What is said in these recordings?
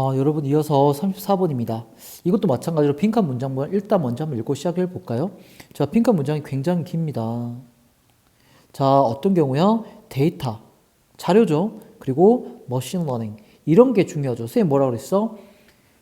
어, 여러분 이어서 34번입니다. 이것도 마찬가지로 빈칸 문장만 일단 먼저 한번 읽고 시작해 볼까요? 자, 빈칸 문장이 굉장히 깁니다. 자, 어떤 경우야? 데이터, 자료죠. 그리고 머신 러닝. 이런 게 중요하죠. 선생님 뭐라 그랬어?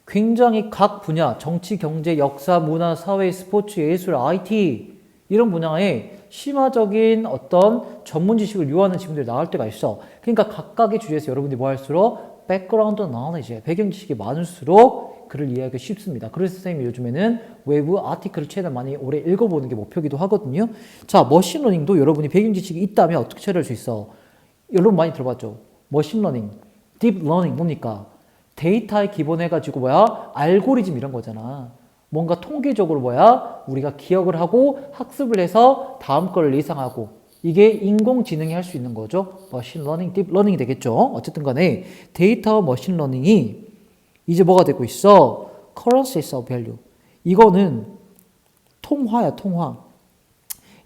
굉장히 각 분야, 정치, 경제, 역사, 문화, 사회, 스포츠, 예술, IT 이런 분야에 심화적인 어떤 전문 지식을 요하는 질문들이 나올 때가 있어. 그러니까 각각의 주제에서 여러분들이 뭐 할수록 background knowledge, 배경 지식이 많을수록 글을 이해하기 쉽습니다. 그래서 선생님이 요즘에는 외부 아티클을 최대한 많이 오래 읽어보는 게 목표기도 하거든요. 자, 머신러닝도 여러분이 배경 지식이 있다면 어떻게 처리할 수 있어? 여러분 많이 들어봤죠? 머신러닝, 딥러닝 뭡니까? 데이터에 기본해가지고 뭐야? 알고리즘 이런 거잖아. 뭔가 통계적으로 뭐야? 우리가 기억을 하고 학습을 해서 다음 걸 예상하고 이게 인공지능이 할 수 있는 거죠. 머신 러닝, 딥 러닝이 되겠죠. 어쨌든 간에 데이터 머신 러닝이 이제 뭐가 되고 있어? currencies of value. 이거는 통화야, 통화.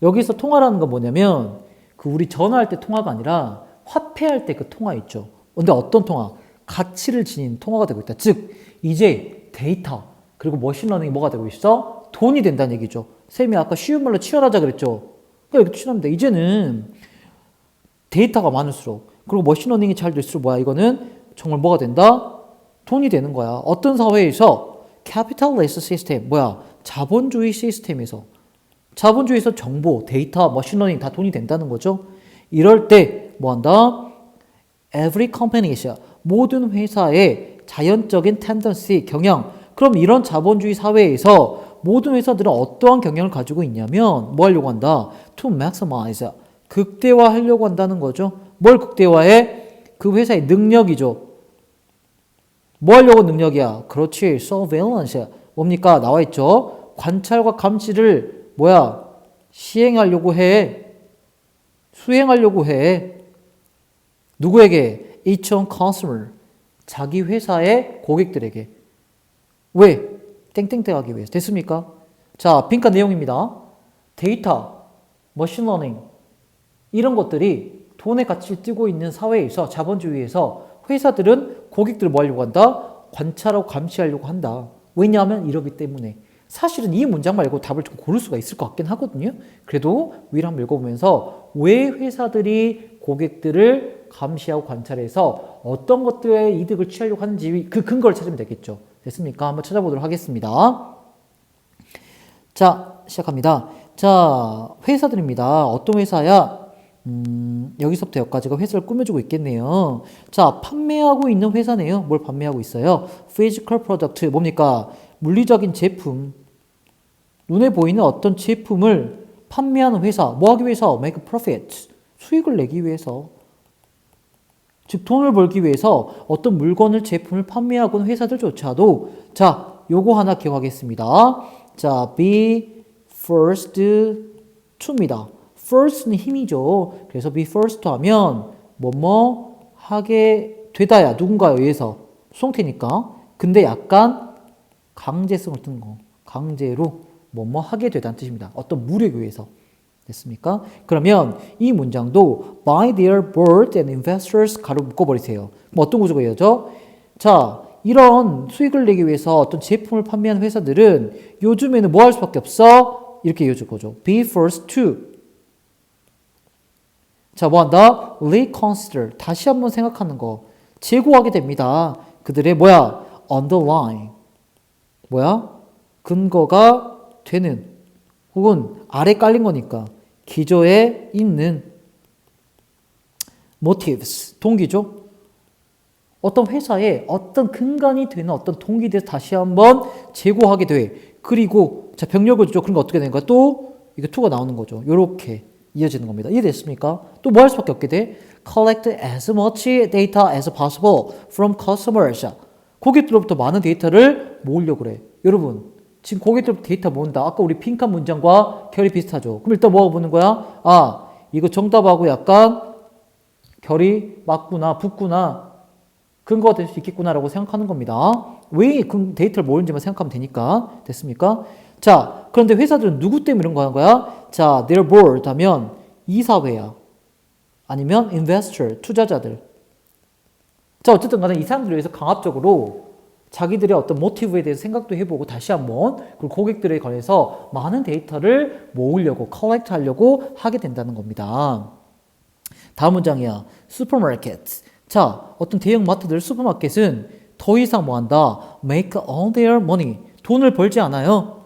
여기서 통화라는 건 뭐냐면 그 우리 전화할 때 통화가 아니라 화폐할 때 그 통화 있죠. 근데 어떤 통화? 가치를 지닌 통화가 되고 있다. 즉, 이제 데이터, 그리고 머신러닝이 뭐가 되고 있어? 돈이 된다는 얘기죠. 쌤이 아까 쉬운 말로 치열하자 그랬죠. 이렇게 치열합니다. 이제는 데이터가 많을수록, 그리고 머신러닝이 잘 될수록 뭐야? 이거는 정말 뭐가 된다? 돈이 되는 거야. 어떤 사회에서 capitalist 시스템, 뭐야? 자본주의 시스템에서 자본주의에서 정보, 데이터, 머신러닝 다 돈이 된다는 거죠. 이럴 때 뭐 한다? Every company is 모든 회사의 자연적인 tendency, 경향. 그럼 이런 자본주의 사회에서 모든 회사들은 어떠한 경향을 가지고 있냐면 뭐 하려고 한다? To maximize. 극대화하려고 한다는 거죠. 뭘 극대화해? 그 회사의 능력이죠. 뭐 하려고 능력이야? 그렇지. surveillance. 뭡니까? 나와 있죠. 관찰과 감시를 뭐야? 시행하려고 해. 수행하려고 해. 누구에게? each own customer. 자기 회사의 고객들에게. 왜? 땡땡땡 하기 위해서. 됐습니까? 자, 빈칸 내용입니다. 데이터, 머신러닝, 이런 것들이 돈의 가치를 띄고 있는 사회에서, 자본주의에서 회사들은 고객들을 뭐 하려고 한다? 관찰하고 감시하려고 한다. 왜냐하면 이러기 때문에. 사실은 이 문장 말고 답을 좀 고를 수가 있을 것 같긴 하거든요. 그래도 위를 한번 읽어보면서 왜 회사들이 고객들을 감시하고 관찰해서 어떤 것들의 이득을 취하려고 하는지 그 근거를 찾으면 되겠죠. 됐습니까? 한번 찾아보도록 하겠습니다. 자, 시작합니다. 자, 회사들입니다. 어떤 회사야? 음, 여기서부터 여기까지가 회사를 꾸며주고 있겠네요. 자, 판매하고 있는 회사네요. 뭘 판매하고 있어요? physical product. 뭡니까? 물리적인 제품. 눈에 보이는 어떤 제품을 판매하는 회사. 뭐 하기 위해서? make profit. 수익을 내기 위해서. 즉, 돈을 벌기 위해서 어떤 물건을, 제품을 판매하고 있는 회사들조차도 자, 요거 하나 기억하겠습니다. 자, be first to입니다. first는 힘이죠. 그래서 be first 하면 뭐뭐 하게 되다야 누군가에 의해서 수동태니까. 근데 약간 강제성을 뜬 거. 강제로 뭐뭐 하게 되다는 뜻입니다. 어떤 무력에 의해서. 됐습니까? 그러면 이 문장도 by their board and investors 가로 묶어버리세요. 그럼 어떤 구조가 이어져? 자, 이런 수익을 내기 위해서 어떤 제품을 판매하는 회사들은 요즘에는 뭐 할 수밖에 없어? 이렇게 이어질 거죠. be first to. 자, 뭐 한다? reconsider. 다시 한번 생각하는 거. 재고하게 됩니다. 그들의 뭐야? underline. 뭐야? 근거가 되는 혹은 아래 깔린 거니까 기저에 있는 motives, 동기죠. 어떤 회사에 어떤 근간이 되는 어떤 동기에 대해서 다시 한번 재고하게 돼. 그리고 자 병력을 주죠. 그런 거 어떻게 되는 거야? 또 이게 투가 나오는 거죠. 요렇게 이어지는 겁니다. 이해됐습니까? 또 뭐 할 수밖에 없게 돼? Collect as much data as possible from customers. 고객들로부터 많은 데이터를 모으려고 그래. 여러분, 지금 고객들로부터 데이터 모은다. 아까 우리 핑크한 문장과 결이 비슷하죠. 그럼 일단 뭐가 보는 거야? 아, 이거 정답하고 약간 결이 맞구나, 붙구나, 근거가 될 수 있겠구나라고 생각하는 겁니다. 왜 그 데이터를 모으는지만 생각하면 되니까. 됐습니까? 자, 그런데 회사들은 누구 때문에 이런 거 하는 거야? 자, their board 하면 이사회야. 아니면 investor, 투자자들. 자, 어쨌든 간에 이 사람들을 위해서 강압적으로 자기들의 어떤 모티브에 대해서 생각도 해보고 다시 한번 그리고 고객들에 관해서 많은 데이터를 모으려고 컬렉트 하려고 하게 된다는 겁니다. 다음 문장이야. 슈퍼마켓. 자, 어떤 대형 마트들 슈퍼마켓은 더 이상 뭐 한다? make all their money. 돈을 벌지 않아요.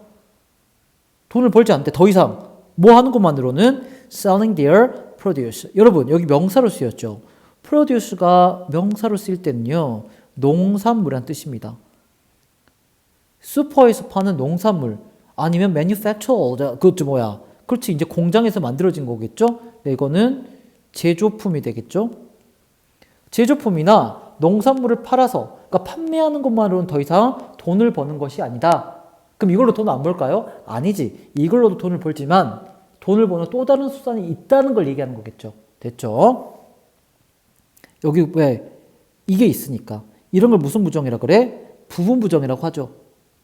돈을 벌지 않는데 더 이상 뭐 하는 것만으로는 selling their produce. 여러분, 여기 명사로 쓰였죠. produce가 명사로 쓰일 때는요. 농산물이란 뜻입니다. 슈퍼에서 파는 농산물 아니면 manufactured 그것도 뭐야? 그렇지 이제 공장에서 만들어진 거겠죠? 네, 이거는 제조품이 되겠죠? 제조품이나 농산물을 팔아서 그러니까 판매하는 것만으로는 더 이상 돈을 버는 것이 아니다. 그럼 이걸로 돈을 안 벌까요? 아니지. 이걸로도 돈을 벌지만 돈을 버는 또 다른 수단이 있다는 걸 얘기하는 거겠죠. 됐죠? 여기 왜 이게 있으니까 이런 걸 무슨 부정이라 그래? 부분 부정이라고 하죠.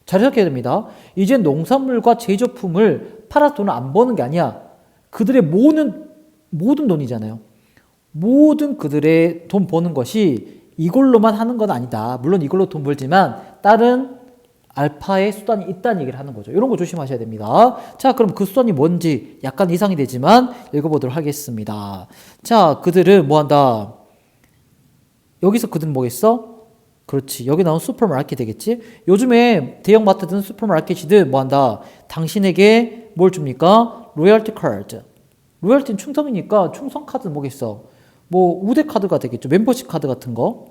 잘 생각해야 됩니다. 이제 농산물과 제조품을 팔아서 돈을 안 버는 게 아니야. 그들의 모든 모든 돈이잖아요. 모든 그들의 돈 버는 것이 이걸로만 하는 건 아니다. 물론 이걸로 돈 벌지만 다른 알파의 수단이 있다는 얘기를 하는 거죠. 이런 거 조심하셔야 됩니다. 자, 그럼 그 수단이 뭔지 약간 이상이 되지만 읽어보도록 하겠습니다. 자, 그들은 뭐 한다? 여기서 그들은 뭐겠어? 그렇지. 여기 나온 슈퍼마켓이 되겠지? 요즘에 대형마트든 슈퍼마켓이든 뭐 한다? 당신에게 뭘 줍니까? 로열티 카드. 로열티는 충성이니까 충성 카드는 뭐겠어? 뭐 우대 카드가 되겠죠. 멤버십 카드 같은 거.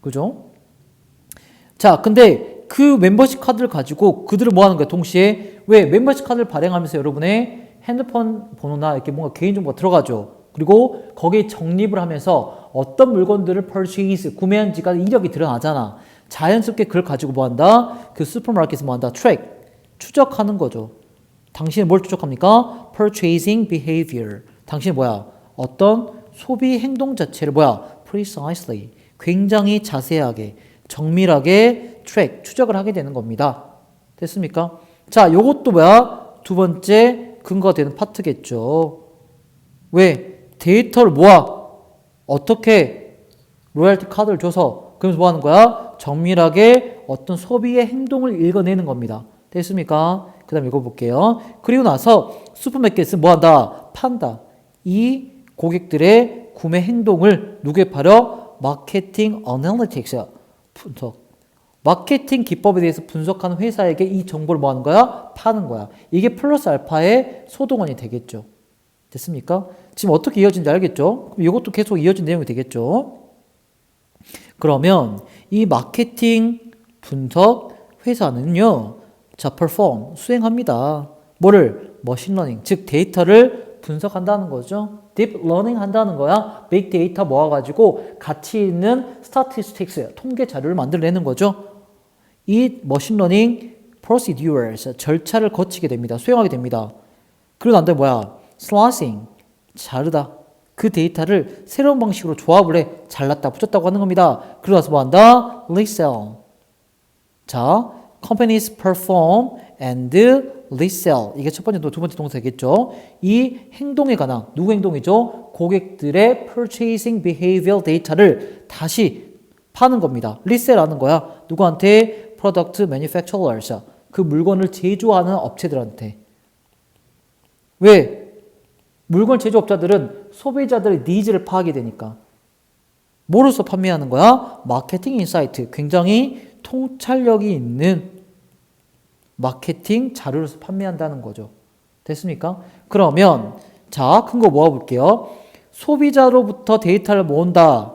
그죠? 자, 근데 그 멤버십 카드를 가지고 그들을 뭐 하는 거야? 동시에 왜 멤버십 카드를 발행하면서 여러분의 핸드폰 번호나 이렇게 뭔가 개인정보가 들어가죠. 그리고 거기에 적립을 하면서 어떤 물건들을 purchase, 구매한 지가 이력이 드러나잖아. 자연스럽게 그걸 가지고 뭐 한다? 그 슈퍼마켓에서 뭐 한다? track, 추적하는 거죠. 당신은 뭘 추적합니까? purchasing behavior. 당신은 뭐야? 어떤 소비 행동 자체를 뭐야? precisely. 굉장히 자세하게, 정밀하게 track, 추적을 하게 되는 겁니다. 됐습니까? 자, 요것도 뭐야? 두 번째 근거가 되는 파트겠죠. 왜? 데이터를 모아. 어떻게 로얄티 카드를 줘서 그러면서 뭐 하는 거야? 정밀하게 어떤 소비의 행동을 읽어내는 겁니다. 됐습니까? 그 다음 읽어볼게요. 그리고 나서 슈퍼마켓은 뭐 한다? 판다. 이 고객들의 구매 행동을 누구에 팔어? 마케팅 어널리틱스 분석. 마케팅 기법에 대해서 분석하는 회사에게 이 정보를 뭐 하는 거야? 파는 거야. 이게 플러스 알파의 소동원이 되겠죠. 됐습니까? 지금 어떻게 이어진지 알겠죠? 그럼 이것도 계속 이어진 내용이 되겠죠? 그러면 이 마케팅 분석 회사는요, 자, perform, 수행합니다. 뭐를? 머신러닝, 즉 데이터를 분석한다는 거죠. 딥 러닝 한다는 거야. 빅 데이터 모아가지고 가치 있는 statistics, 통계 자료를 만들어내는 거죠. 이 머신러닝 procedures, 절차를 거치게 됩니다. 수행하게 됩니다. 그러고 난 다음에 뭐야? slicing, 자르다. 그 데이터를 새로운 방식으로 조합을 해. 잘랐다, 붙였다고 하는 겁니다. 나서 뭐 한다? resell. 자, companies perform and resell. 이게 첫 번째, 두 번째 동사겠죠. 이 행동에 관한, 누구 행동이죠? 고객들의 purchasing behavior 데이터를 다시 파는 겁니다. resell하는 거야. 누구한테? product manufacturers. 그 물건을 제조하는 업체들한테. 왜? 물건 제조업자들은 소비자들의 니즈를 파악이 되니까. 뭐로서 판매하는 거야? 마케팅 인사이트. 굉장히 통찰력이 있는 마케팅 자료로서 판매한다는 거죠. 됐습니까? 그러면 자, 큰 거 모아볼게요. 소비자로부터 데이터를 모은다.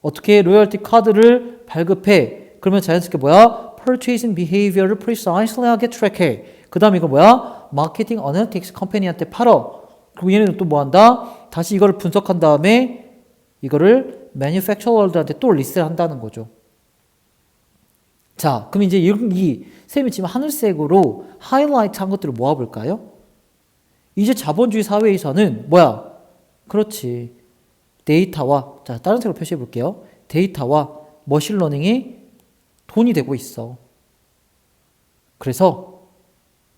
어떻게 로열티 카드를 발급해? 그러면 자연스럽게 뭐야? purchasing behavior를 preciselly하게 트랙해. 그 다음 이거 뭐야? 마케팅 어널틱스 컴퍼니한테 팔어. 그리고 얘네는 또뭐 한다? 다시 이거를 분석한 다음에 이거를 manufacturer들한테 또 리스를 한다는 거죠. 자, 그럼 이제 이, 이 쌤이 지금 하늘색으로 하이라이트 한 것들을 모아볼까요? 이제 자본주의 사회에서는 뭐야? 그렇지. 데이터와, 자, 다른 색으로 표시해 볼게요. 데이터와 머신러닝이 돈이 되고 있어. 그래서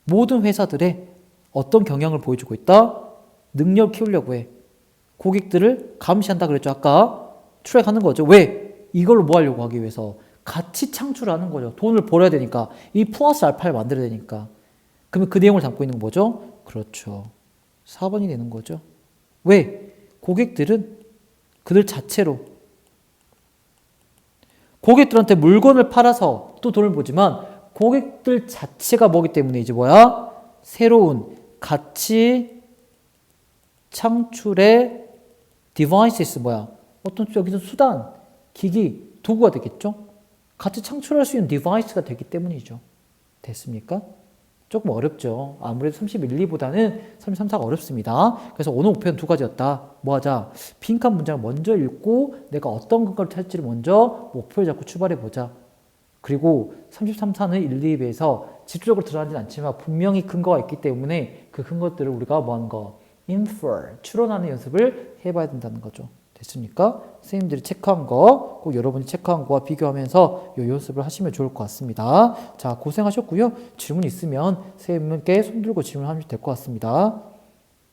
모든 회사들의 어떤 경향을 보여주고 있다? 능력 키우려고 해. 고객들을 감시한다 그랬죠. 아까 트랙하는 거죠. 왜? 이걸로 뭐 하려고 하기 위해서 같이 창출하는 거죠. 돈을 벌어야 되니까. 이 플러스 알파를 만들어야 되니까. 그러면 그 내용을 담고 있는 건 뭐죠? 그렇죠. 4번이 되는 거죠. 왜? 고객들은 그들 자체로 고객들한테 물건을 팔아서 또 돈을 보지만 고객들 자체가 뭐기 때문에 이제 뭐야? 새로운 가치 창출의 디바이스 뭐야? 어떤 여기서 수단, 기기, 도구가 되겠죠? 같이 창출할 수 있는 디바이스가 되기 때문이죠. 됐습니까? 조금 어렵죠. 아무래도 31, 2보다는 33, 4가 어렵습니다. 그래서 오늘 목표는 두 가지였다. 뭐 하자? 빈칸 문장을 먼저 읽고 내가 어떤 근거를 찾을지를 먼저 목표를 잡고 출발해 보자. 그리고 33, 4는 1, 2에 비해서 직접적으로 들어가진 않지만 분명히 근거가 있기 때문에 그 근거들을 우리가 뭐 하는 거? Infer, 추론하는 연습을 해봐야 된다는 거죠. 됐습니까? 선생님들이 체크한 거, 꼭 여러분이 체크한 거와 비교하면서 이 연습을 하시면 좋을 것 같습니다. 자, 고생하셨고요. 질문 있으면 선생님께 손 들고 질문하면 될 것 같습니다.